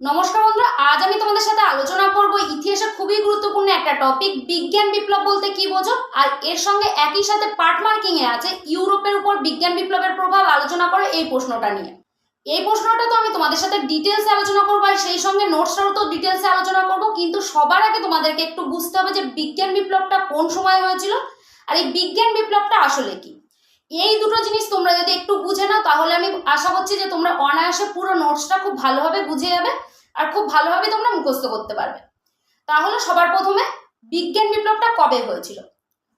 নমস্কার বন্ধুরা, আজ আমি তোমাদের সাথে আলোচনা করব ইতিহাসের খুবই গুরুত্বপূর্ণ একটা টপিক বিজ্ঞান বিপ্লব বলতে কি বোঝো? আর এর সঙ্গে একই সাথে পার্ট মার্কিং এ আছে ইউরোপের উপর বিজ্ঞান বিপ্লবের প্রভাব আলোচনা করে এই প্রশ্নটা নিয়ে। এই প্রশ্নটা তো আমি তোমাদের সাথে ডিটেলস আলোচনা করব আর সেই সঙ্গে নোটসটাও তো ডিটেলসে আলোচনা করব, কিন্তু সবার আগে তোমাদেরকে একটু বুঝতে হবে যে বিজ্ঞান বিপ্লবটা কোন সময় হয়েছিল আর এই বিজ্ঞান বিপ্লবটা আসলে কি। এই দুটো জিনিস তোমরা যদি একটু বুঝে নাও, তাহলে আমি আশা করছি যে তোমরা অনায়াসে পুরো নোটসটা খুব ভালোভাবে বুঝে যাবে। আর খুব ভালোভাবে তোমরা মুখস্থ করতে পারবে। তাহলে সবার প্রথমে বিজ্ঞান বিপ্লবটা কবে হয়েছিল?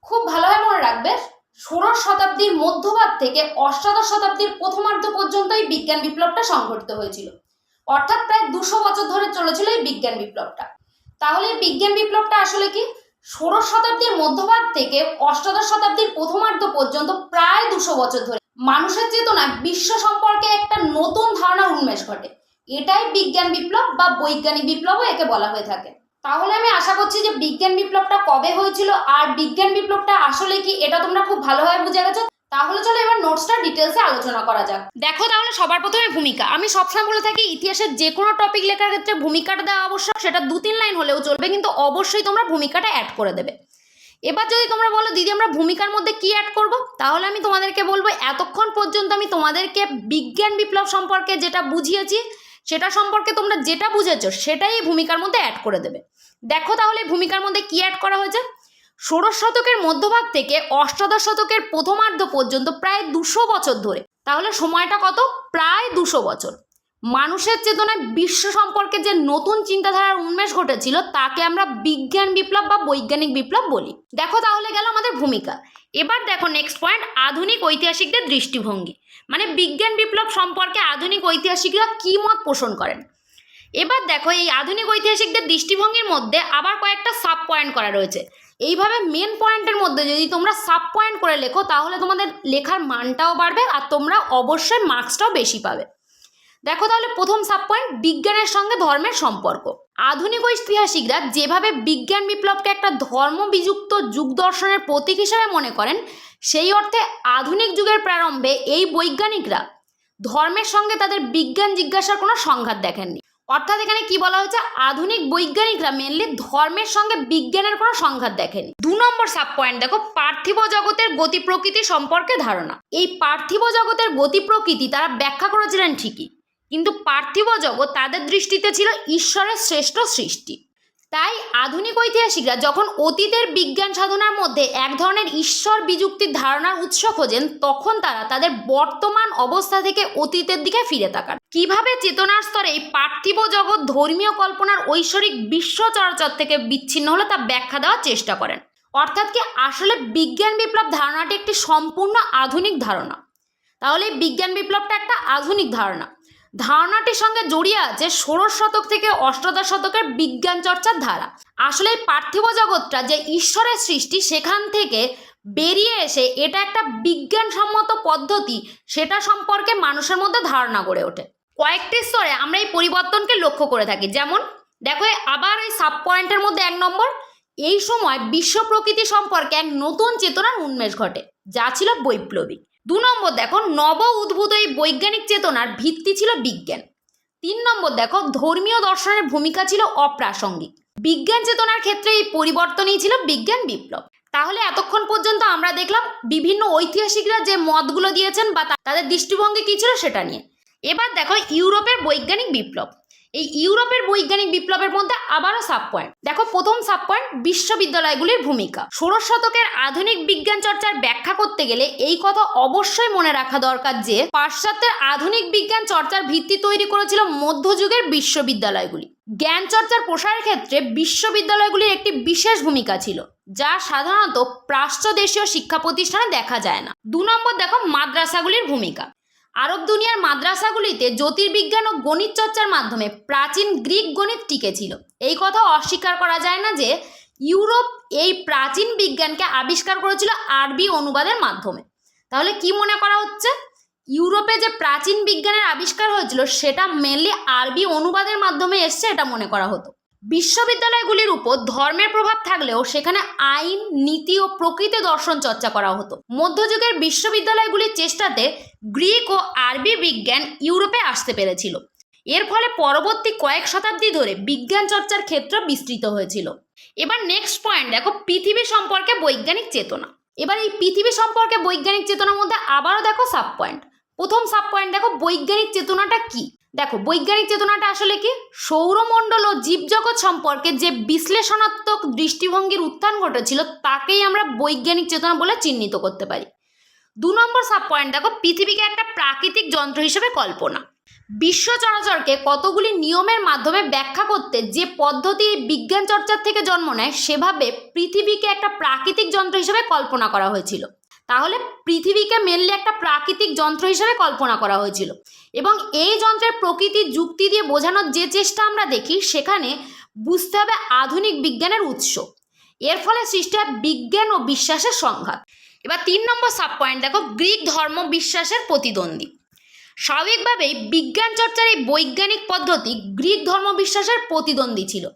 খুব ভালোভাবে মনে রাখবে, ষোড়শ শতাব্দীর মধ্যভাগ থেকে অষ্টাদশ শতাব্দীর প্রথমার্ধ পর্যন্ত এই বিজ্ঞান বিপ্লবটা সংঘটিত হয়েছিল। অর্থাৎ প্রায় দুশো বছর ধরে চলেছিল এই বিজ্ঞান বিপ্লবটা। তাহলে এই বিজ্ঞান বিপ্লবটা আসলে কি? ষোড়শ শতাব্দীর মধ্যভাগ থেকে অষ্টাদশ শতাব্দীর প্রথমার্ধ পর্যন্ত প্রায় দুশো বছর ধরে মানুষের চেতনায় বিশ্ব সম্পর্কে একটা নতুন ধারণার উন্মেষ ঘটে। এটাই বিজ্ঞান বিপ্লব বা বৈজ্ঞানিক বিপ্লবও একে বলা হয়ে থাকে। তাহলে আমি আশা করছি যে বিজ্ঞান বিপ্লবটা কবে হয়েছিল আর বিজ্ঞান বিপ্লবটা আসলে কি এটা তোমরা খুব ভালোভাবে বুঝে গেছো? তাহলে চলো এবার নোটসটা ডিটেলসে আলোচনা করা যাক। দেখো তাহলে সবার প্রথমে ভূমিকা। আমি সবসময় বলে থাকি, ইতিহাসের যে কোনো টপিক লেখার ক্ষেত্রে ভূমিকাটা দেওয়া আবশ্যক, সেটা দু তিন লাইন হলেও চলবে, কিন্তু অবশ্যই তোমরা ভূমিকাটা অ্যাড করে দেবে। এবার যদি তোমরা বলো, দিদি, আমরা ভূমিকার মধ্যে কি অ্যাড করব? তাহলে আমি তোমাদেরকে বলব, এতক্ষণ পর্যন্ত আমি তোমাদেরকে বিজ্ঞান বিপ্লব সম্পর্কে যেটা বুঝিয়েছি সেটা সম্পর্কে তোমরা যেটা বুঝেছ সেটাই এই ভূমিকার মধ্যে অ্যাড করে দেবে। দেখো তাহলে ভূমিকার মধ্যে কি অ্যাড করা হয়েছে? ষোড়শ শতকের মধ্যভাগ থেকে অষ্টাদশ শতকের প্রথমার্ধ পর্যন্ত প্রায় দুশো বছর ধরে। তাহলে সময়টা কত? প্রায় দুশো বছর। মানুষের চেতনায় বিশ্ব সম্পর্কে যে নতুন চিন্তাধারার উন্মেষ ঘটেছিল তাকে আমরা বিজ্ঞান বিপ্লব বা বৈজ্ঞানিক বিপ্লব বলি। দেখো তাহলে গেল আমাদের ভূমিকা। এবার দেখো নেক্সট পয়েন্ট আধুনিক ঐতিহাসিকদের দৃষ্টিভঙ্গি। মানে বিজ্ঞান বিপ্লব সম্পর্কে আধুনিক ঐতিহাসিকরা কী মত পোষণ করেন? এবার দেখো এই আধুনিক ঐতিহাসিকদের দৃষ্টিভঙ্গির মধ্যে আবার কয়েকটা সাব পয়েন্ট করা রয়েছে। এইভাবে মেন পয়েন্টের মধ্যে যদি তোমরা সাব পয়েন্ট করে লেখো, তাহলে তোমাদের লেখার মানটাও বাড়বে আর তোমরা অবশ্যই মার্কসটাও বেশি পাবে। দেখো তাহলে প্রথম সাব পয়েন্ট বিজ্ঞানের সঙ্গে ধর্মের সম্পর্ক। আধুনিক ঐতিহাসিকরা যেভাবে বিজ্ঞান বিপ্লবকে একটা ধর্ম বিযুক্ত যুগ দর্শনের প্রতীক হিসেবে মনে করেন, সেই অর্থে আধুনিক যুগের প্রারম্ভে এই বৈজ্ঞানিকরা ধর্মের সঙ্গে তাদের বিজ্ঞান জিজ্ঞাসার কোনো সংঘাত দেখেননি। অর্থাৎ এখানে কি বলা হয়েছে? আধুনিক বৈজ্ঞানিকরা মেনলি ধর্মের সঙ্গে বিজ্ঞানের কোনো সংঘাত দেখেনি দু নম্বর সাব পয়েন্ট দেখো, পার্থিব জগতের গতি প্রকৃতি সম্পর্কে ধারণা। এই পার্থিব জগতের গতি প্রকৃতি তারা ব্যাখ্যা করেছিলেন ঠিকই। কিন্তু পার্থিব জগৎ তাদের দৃষ্টিতে ছিল ঈশ্বরের শ্রেষ্ঠ সৃষ্টি। তাই আধুনিক ঐতিহাসিকরা যখন অতীতের বিজ্ঞান সাধনার মধ্যে এক ধরনের ঈশ্বর বিযুক্তির ধারণার উৎস খোঁজেন, তখন তারা তাদের বর্তমান অবস্থা থেকে অতীতের দিকে ফিরে তাকান। কীভাবে চেতনার স্তরে এই পার্থিব জগৎ ধর্মীয় কল্পনার ঐশ্বরিক বিশ্ব চরাচর থেকে বিচ্ছিন্ন হলে তা ব্যাখ্যা দেওয়ার চেষ্টা করেন। অর্থাৎ কি আসলে বিজ্ঞান বিপ্লব ধারণাটি একটি সম্পূর্ণ আধুনিক ধারণা? তাহলে বিজ্ঞান বিপ্লবটা একটা আধুনিক ধারণা। ধারণাটির সঙ্গে জড়িয়ে আছে ষোড়শ শতক থেকে অষ্টাদশ শতকের বিজ্ঞান চর্চার ধারা। আসলে পার্থিব জগৎটা যে ঈশ্বরের সৃষ্টি, সেখান থেকে বেরিয়ে এসে এটা একটা বিজ্ঞানসম্মত পদ্ধতি, সেটা সম্পর্কে মানুষের মধ্যে ধারণা গড়ে ওঠে। কয়েকটি স্তরে আমরা এই পরিবর্তনকে লক্ষ্য করে থাকি। যেমন, দেখো আবার এই সাব পয়েন্টের মধ্যে এক নম্বর, এই সময় বিশ্ব প্রকৃতি সম্পর্কে এক নতুন চেতনার উন্মেষ ঘটে, যা ছিল বৈপ্লবিক। দু নম্বর দেখো, নব উদ্ভূত এই বৈজ্ঞানিক চেতনার ভিত্তি ছিল বিজ্ঞান। তিন নম্বর দেখো, ধর্মীয় দর্শনের ভূমিকা ছিল অপ্রাসঙ্গিক। বিজ্ঞান চেতনার ক্ষেত্রে এই পরিবর্তনই ছিল বিজ্ঞান বিপ্লব। তাহলে এতক্ষণ পর্যন্ত আমরা দেখলাম বিভিন্ন ঐতিহাসিকরা যে মতগুলো দিয়েছেন বা তাদের দৃষ্টিভঙ্গি কী ছিল সেটা নিয়ে। এবার দেখো, ইউরোপের বৈজ্ঞানিক বিপ্লব। এই ইউরোপের বৈজ্ঞানিক বিপ্লবের মধ্যে আবারও সাব পয়েন্ট দেখো, প্রথম সাব পয়েন্ট বিশ্ববিদ্যালয়গুলির ভূমিকা। ষোড়শ শতকের আধুনিক বিজ্ঞান চর্চার ব্যাখ্যা করতে গেলে এই কথা অবশ্যই মনে রাখা দরকার যে, পাশ্চাত্যের আধুনিক বিজ্ঞান চর্চার ভিত্তি তৈরি করেছিল মধ্যযুগের বিশ্ববিদ্যালয়গুলি। জ্ঞান চর্চার প্রসারের ক্ষেত্রে বিশ্ববিদ্যালয়গুলির একটি বিশেষ ভূমিকা ছিল, যা সাধারণত প্রাচ্য দেশীয় শিক্ষা প্রতিষ্ঠানে দেখা যায় না। দু নম্বর দেখো, মাদ্রাসাগুলির ভূমিকা। আরব দুনিয়ার মাদ্রাসাগুলিতে জ্যোতির্বিজ্ঞান ও গণিত চর্চার মাধ্যমে প্রাচীন গ্রিক গণিত টিকেছিল। এই কথা অস্বীকার করা যায় না যে ইউরোপ এই প্রাচীন বিজ্ঞানকে আবিষ্কার করেছিল আরবি অনুবাদের মাধ্যমে। তাহলে কি মনে করা হচ্ছে? ইউরোপে যে প্রাচীন বিজ্ঞানের আবিষ্কার হয়েছিল, সেটা মেনলি আরবি অনুবাদের মাধ্যমে এসছে, এটা মনে করা হতো। বিশ্ববিদ্যালয়গুলির উপর ধর্মের প্রভাব থাকলেও সেখানে আইন, নীতি ও প্রকৃতি দর্শন চর্চা করা হতো। মধ্যযুগের বিশ্ববিদ্যালয়গুলির চেষ্টাতে গ্রিক ও আরবি বিজ্ঞান ইউরোপে আসতে পেরেছিল। এর ফলে পরবর্তী কয়েক শতাব্দী ধরে বিজ্ঞান চর্চার ক্ষেত্র বিস্তৃত হয়েছিল। এবার নেক্সট পয়েন্ট দেখো, পৃথিবী সম্পর্কে বৈজ্ঞানিক চেতনা। এবার এই পৃথিবী সম্পর্কে বৈজ্ঞানিক চেতনার মধ্যে আবারও দেখো সাব পয়েন্ট প্রথম সাব পয়েন্ট দেখো, বৈজ্ঞানিক চেতনাটা কি? দেখো, বৈজ্ঞানিক চেতনাটা আসলে কি? সৌরমণ্ডল ও জীবজগৎ সম্পর্কে যে বিশ্লেষণাত্মক দৃষ্টিভঙ্গির উত্থান ঘটেছিল, তাকেই আমরা বৈজ্ঞানিক চেতনা বলে চিহ্নিত করতে পারি। দু নম্বর সাব পয়েন্ট দেখো, পৃথিবীকে একটা প্রাকৃতিক যন্ত্র হিসেবে কল্পনা। বিশ্ব চরাচরকে কতগুলি নিয়মের মাধ্যমে ব্যাখ্যা করতে, যে পদ্ধতি বিজ্ঞান চর্চার থেকে জন্ম নেয়, সেভাবে পৃথিবীকে একটা প্রাকৃতিক যন্ত্র হিসেবে কল্পনা করা হয়েছিল। তাহলে পৃথিবীকে মেনলি একটা প্রাকৃতিক যন্ত্র হিসেবে কল্পনা করা হয়েছিল। এবং এই যন্ত্রের প্রকৃতি যুক্তি দিয়ে বোঝানোর যে চেষ্টা আমরা দেখি, সেখানে বুঝতে হবে আধুনিক বিজ্ঞানের উৎস। এর ফলে সৃষ্টি হয় বিজ্ঞান ও বিশ্বাসের সংঘাত। এবার তিন নম্বর সাব পয়েন্ট দেখো, গ্রিক ধর্ম বিশ্বাসের প্রতিদ্বন্দ্বী। স্বাভাবিকভাবেই বিজ্ঞান চর্চার এই বৈজ্ঞানিক পদ্ধতি গ্রিক ধর্মবিশ্বাসের প্রতিদ্বন্দ্বী ছিল।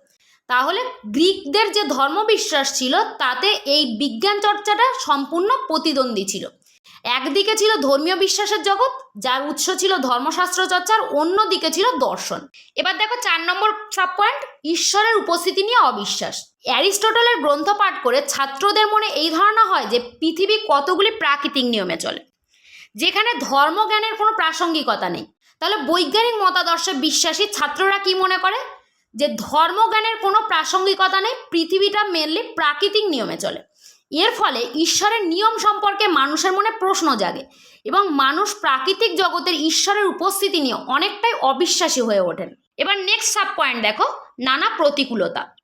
তাহলে গ্রিকদের যে ধর্মবিশ্বাস ছিল, তাতে এই বিজ্ঞান চর্চাটা সম্পূর্ণ প্রতিদ্বন্দ্বী ছিল। একদিকে ছিল ধর্মীয় বিশ্বাসের জগৎ, যার উৎস ছিল ধর্মশাস্ত্র চর্চার, অন্যদিকে ছিল দর্শন। এবার দেখো চার নম্বর সাব পয়েন্ট ঈশ্বরের উপস্থিতি নিয়ে অবিশ্বাস। অ্যারিস্টটলের গ্রন্থ পাঠ করে ছাত্রদের মনে এই ধারণা হয় যে পৃথিবী কতগুলি প্রাকৃতিক নিয়মে চলে, যেখানে ধর্মজ্ঞানের কোনো প্রাসঙ্গিকতা নেই। তাহলে বৈজ্ঞানিক মতাদর্শে বিশ্বাসী ছাত্ররা কি মনে করে? যে ধর্মজ্ঞানের কোনো প্রাসঙ্গিকতা নেই, পৃথিবীটা মেনলি প্রাকৃতিক নিয়মে চলে। এর ফলে ঈশ্বরের নিয়ম সম্পর্কে মানুষের মনে প্রশ্ন জাগে এবং মানুষ প্রাকৃতিক জগতের ঈশ্বরের উপস্থিতি নিয়ে অনেকটাই অবিশ্বাসী হয়ে ওঠেন। এবার নেক্সট সাব পয়েন্ট দেখো, নানা প্রতিকূলতা।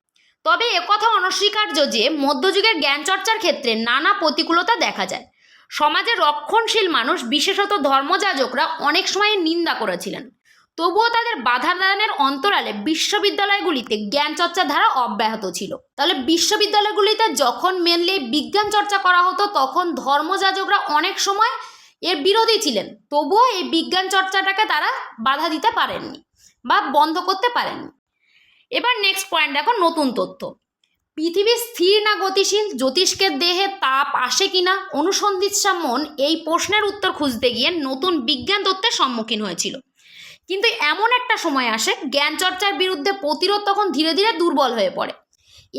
তবে একথা অনস্বীকার্য যে, মধ্যযুগের জ্ঞান চর্চার ক্ষেত্রে নানা প্রতিকূলতা দেখা যায়। সমাজে রক্ষণশীল মানুষ, বিশেষত ধর্মযাজকরা, অনেক সময় নিন্দা করেছিলেন। তবুও তাদের বাধা দানের অন্তরালে বিশ্ববিদ্যালয়গুলিতে জ্ঞান চর্চার ধারা অব্যাহত ছিল। তাহলে বিশ্ববিদ্যালয়গুলিতে যখন মেনলি বিজ্ঞান চর্চা করা হতো, তখন ধর্মযাজকরা অনেক সময় এর বিরোধী ছিলেন। তবুও এই বিজ্ঞান চর্চাটাকে তারা বাধা দিতে পারেননি বা বন্ধ করতে পারেননি। এবার নেক্সট পয়েন্ট দেখো নতুন তথ্য। পৃথিবী স্থির না গতিশীল? জ্যোতিষ্কের দেহে তাপ আসে কিনা? অনুসন্ধিৎসা মন এই প্রশ্নের উত্তর খুঁজতে গিয়ে নতুন বিজ্ঞান তত্ত্বের সম্মুখীন হয়েছিল। কিন্তু এমন একটা সময় আসে, জ্ঞান চর্চার বিরুদ্ধে প্রতিরোধ তখন ধীরে ধীরে দুর্বল হয়ে পড়ে।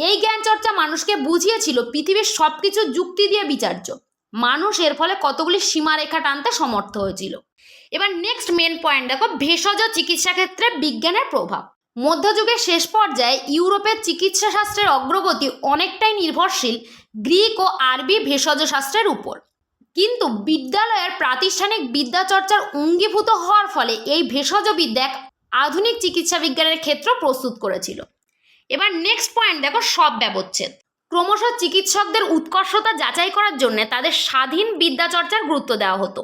এই জ্ঞান চর্চা মানুষকে বুঝিয়েছিল পৃথিবীর সব কিছু যুক্তি দিয়ে বিচার্য। মানুষ এর ফলে কতগুলি সীমারেখা টানতে সমর্থ হয়েছিল। এবার নেক্সট মেন পয়েন্ট দেখো, ভেষজ চিকিৎসা ক্ষেত্রে বিজ্ঞানের প্রভাব। মধ্যযুগের শেষ পর্যায়ে ইউরোপের চিকিৎসা শাস্ত্রের অগ্রগতি অনেকটাই নির্ভরশীল গ্রিক ও আরবি ভেষজ শাস্ত্রের উপর। কিন্তু বিদ্যালয়ের প্রাতিষ্ঠানিক বিদ্যাচর্চার অঙ্গীভূত হওয়ার ফলে এই ভেষজ বিদ্যা এক আধুনিক চিকিৎসা বিজ্ঞানের ক্ষেত্র প্রস্তুত করেছিল। এবার নেক্সট পয়েন্ট দেখো, সব ব্যবচ্ছেদ। ক্রমশ চিকিৎসকদের উৎকর্ষতা যাচাই করার জন্য তাদের স্বাধীন বিদ্যাচর্চার গুরুত্ব দেওয়া হতো।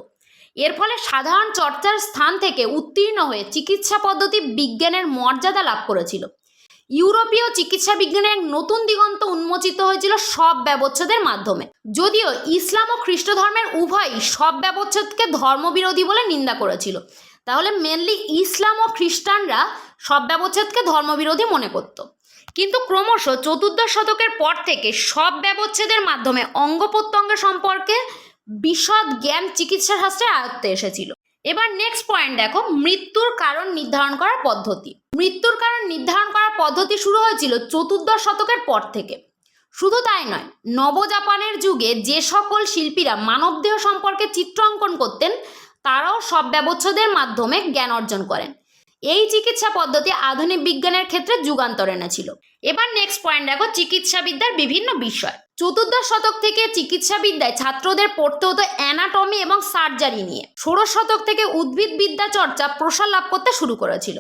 এর ফলে সাধারণ চর্চার স্থান থেকে উত্তীর্ণ হয়ে চিকিৎসা পদ্ধতি বিজ্ঞানের মর্যাদা লাভ করেছিল। ইউরোপীয় চিকিৎসা বিজ্ঞানের এক নতুন দিগন্ত উন্মোচিত হয়েছিল সব ব্যবচ্ছেদের মাধ্যমে। যদিও ইসলাম ও খ্রিস্ট ধর্মের উভয়ই সব ব্যবচ্ছেদকে ধর্মবিরোধী বলে নিন্দা করেছিল। তাহলে মেনলি ইসলাম ও খ্রিস্টানরা সব ব্যবচ্ছেদকে ধর্মবিরোধী মনে করত। কিন্তু ক্রমশ চতুর্দশ শতকের পর থেকে সব ব্যবচ্ছেদের মাধ্যমে অঙ্গ প্রত্যঙ্গ সম্পর্কে বিশদ জ্ঞান চিকিৎসা শাস্ত্রের আয়ত্তে এসেছিল। এবার নেক্সট পয়েন্ট দেখো, মৃত্যুর কারণ নির্ধারণ করার পদ্ধতি। মৃত্যুর কারণ নির্ধারণ করার পদ্ধতি শুরু হয়েছিল চতুর্দশ শতকের পর থেকে। শুধু তাই নয়, নবজাপানের যুগে যে সকল শিল্পীরা মানবদেহ সম্পর্কে চিত্র অঙ্কন করতেন, তারাও সব ব্যবচ্ছেদের মাধ্যমে জ্ঞান অর্জন করেন। এই চিকিৎসা পদ্ধতি আধুনিক বিজ্ঞানের ক্ষেত্রে যুগান্তর এনেছিল। এবার নেক্সট পয়েন্ট দেখো, চিকিৎসাবিদ্যার বিভিন্ন বিষয়। চতুর্দশ শতক থেকে চিকিৎসাবিদ্যায় ছাত্রদের পড়তে হতো অ্যানাটমি এবং সার্জারি নিয়ে। ষোড়শ শতক থেকে উদ্ভিদ বিদ্যা চর্চা প্রসার লাভ করতে শুরু করেছিল।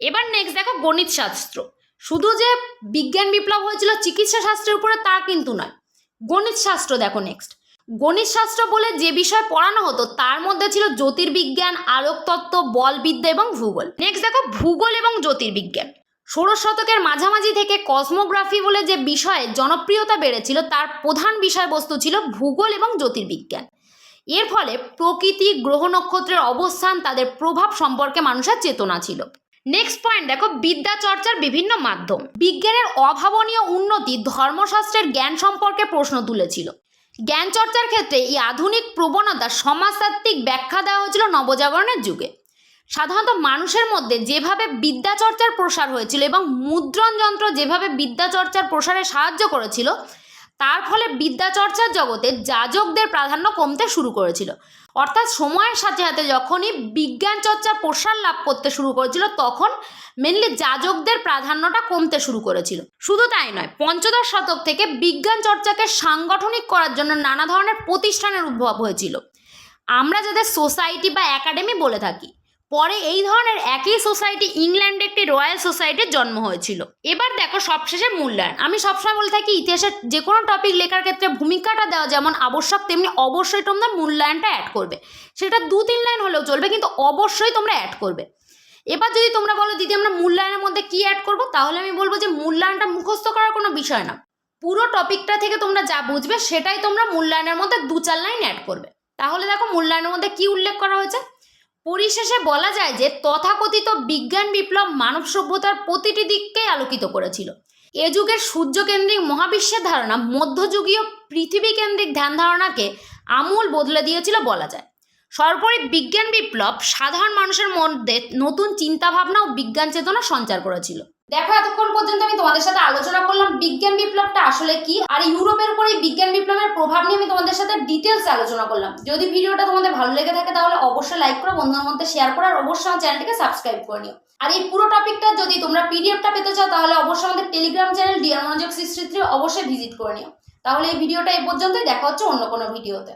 এবার নেক্সট দেখো গণিত শাস্ত্র শুধু যে বিজ্ঞান বিপ্লব হয়েছিল চিকিৎসা শাস্ত্রের উপরে তা কিন্তু নয়। গণিত শাস্ত্র দেখো নেক্সট গণিত শাস্ত্র বলে যে বিষয় পড়ানো হতো, তার মধ্যে ছিল জ্যোতির্বিজ্ঞান, আলোকতত্ত্ব, বলবিদ্যা এবং ভূগোল। নেক্সট দেখো, ভূগোল এবং জ্যোতির্বিজ্ঞান। ষোড়শ শতকের মাঝামাঝি থেকে কসমোগ্রাফি বলে যে বিষয়ে জনপ্রিয়তা বেড়েছিল, তার প্রধান বিষয়বস্তু ছিল ভূগোল এবং জ্যোতির্বিজ্ঞান। এর ফলে প্রকৃতি, গ্রহ নক্ষত্রের অবস্থান, তাদের প্রভাব সম্পর্কে মানুষের চেতনা ছিল। নেক্সট পয়েন্ট দেখো বিদ্যা চর্চার বিভিন্ন মাধ্যম। বিজ্ঞানের অভাবনীয় উন্নতি ধর্মশাস্ত্রের জ্ঞান সম্পর্কে প্রশ্ন তুলেছিল। জ্ঞান চর্চার ক্ষেত্রে এই আধুনিক প্রবণতা সমাজতাত্ত্বিক ব্যাখ্যা দেওয়া হয়েছিল নবজাগরণের যুগে। সাধারণত মানুষের মধ্যে যেভাবে বিদ্যাচর্চার প্রসার হয়েছিল এবং মুদ্রণ যন্ত্র যেভাবে বিদ্যাচর্চার প্রসারে সাহায্য করেছিল তার ফলে বিদ্যাচর্চার জগতে যাজকদের প্রাধান্য কমতে শুরু করেছিল। অর্থাৎ সময়ের সাথে সাথে যখনই বিজ্ঞান চর্চা প্রসার লাভ করতে শুরু করেছিল, তখন মেনলি যাজকদের প্রাধান্যটা কমতে শুরু করেছিল। শুধু তাই নয়, পঞ্চদশ শতক থেকে বিজ্ঞান চর্চাকে সাংগঠনিক করার জন্য নানা ধরনের প্রতিষ্ঠানের উদ্ভব হয়েছিল। আমরা যাদের সোসাইটি বা একাডেমি বলে থাকি পরে এই ধরনের একই সোসাইটি ইংল্যান্ডে একটি রয়্যাল সোসাইটির জন্ম হয়েছিল। এবার দেখো সবশেষে মূল্যায়ন। আমি সবসময় বলে থাকি, ইতিহাসের যে কোনো টপিক লেখার ক্ষেত্রে ভূমিকাটা দেওয়া যেমন আবশ্যক, তেমনি অবশ্যই তোমরা মূল্যায়নটা অ্যাড করবে। সেটা দু তিন লাইন হলেও চলবে, কিন্তু অবশ্যই তোমরা অ্যাড করবে। এবার যদি তোমরা বলো, দিদি, আমরা মূল্যায়নের মধ্যে কি অ্যাড করব? তাহলে আমি বলব যে মূল্যায়নটা মুখস্থ করার কোনো বিষয় না। পুরো টপিকটা থেকে তোমরা যা বুঝবে, সেটাই তোমরা মূল্যায়নের মধ্যে দু চার লাইন অ্যাড করবে। তাহলে দেখো মূল্যায়নের মধ্যে কি উল্লেখ করা হয়েছে? পরিশেষে বলা যায় যে তথাকথিত বিজ্ঞান বিপ্লব মানব সভ্যতার প্রতিটি দিককেই আলোকিত করেছিল। এ যুগের সূর্যকেন্দ্রিক মহাবিশ্বের ধারণা মধ্যযুগীয় পৃথিবী কেন্দ্রিক ধ্যান ধারণাকে আমূল বদলে দিয়েছিল বলা যায়। সর্বোপরি বিজ্ঞান বিপ্লব সাধারণ মানুষের মধ্যে নতুন চিন্তাভাবনা ও বিজ্ঞান চেতনা সঞ্চার করেছিল। দেখো, এতক্ষণ পর্যন্ত আমি তোমাদের সাথে আলোচনা করলাম বিজ্ঞান বিপ্লবটা আসলে কি, আর ইউরোপের উপর এই বিজ্ঞান বিপ্লবের প্রভাব নিয়ে আমি তোমাদের সাথে ডিটেলস আলোচনা করলাম। যদি ভিডিওটা তোমাদের ভালো লেগে থাকে তাহলে অবশ্যই লাইক করো, বন্ধুদের মধ্যে শেয়ার করো, আর অবশ্যই আমার চ্যানেলটিকে সাবস্ক্রাইব করে নিও। আর এই পুরো টপিকটা যদি তোমরা পিডিএফটা পেতে চাও, তাহলে অবশ্যই আমাদের টেলিগ্রাম চ্যানেল ডিয়ার মনোযোগ সিক্স অবশ্যই ভিজিট করে নিও। তাহলে এই ভিডিওটা এই পর্যন্তই, দেখা হচ্ছে অন্য কোনো ভিডিওতে